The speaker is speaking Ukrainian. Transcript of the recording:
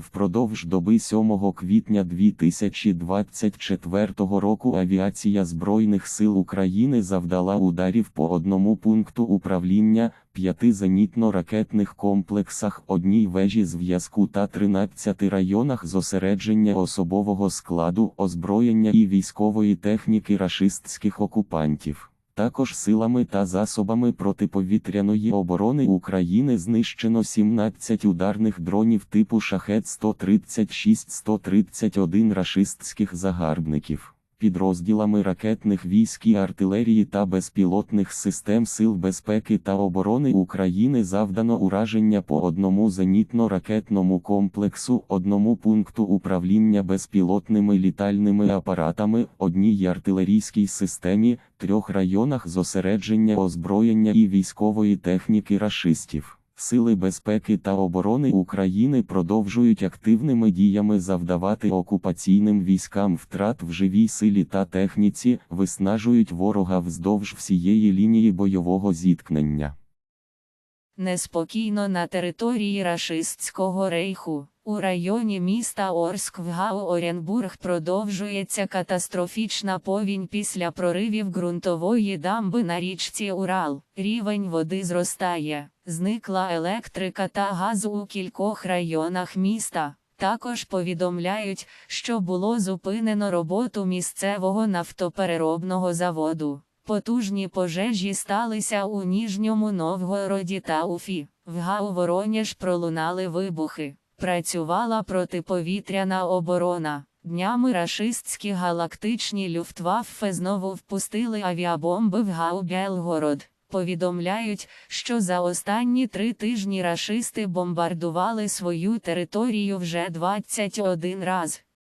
Впродовж доби 7 квітня 2024 року авіація Збройних сил України завдала ударів по одному пункту управління, п'яти зенітно-ракетних комплексах, одній вежі зв'язку та 13 районах зосередження особового складу, озброєння і військової техніки рашистських окупантів. Також силами та засобами протиповітряної оборони України знищено 17 ударних дронів типу шахет 136-131 рашистських загарбників. Підрозділами ракетних військ і артилерії та безпілотних систем Сил безпеки та оборони України завдано ураження по одному зенітно-ракетному комплексу, одному пункту управління безпілотними літальними апаратами, одній артилерійській системі, трьох районах зосередження озброєння і військової техніки рашистів. Сили безпеки та оборони України продовжують активними діями завдавати окупаційним військам втрат в живій силі та техніці, виснажують ворога вздовж всієї лінії бойового зіткнення. Неспокійно на території рашистського рейху. У районі міста Орск в Гау Оренбург продовжується катастрофічна повінь після проривів ґрунтової дамби на річці Урал. Рівень води зростає, зникла електрика та газ у кількох районах міста. Також повідомляють, що було зупинено роботу місцевого нафтопереробного заводу. Потужні пожежі сталися у Ніжньому Новгороді та Уфі. В Гау Вороніж пролунали вибухи. Працювала протиповітряна оборона. Днями рашистські галактичні люфтваффе знову впустили авіабомби в Гау Белгород. Повідомляють, що за останні три тижні рашисти бомбардували свою територію вже 21 раз.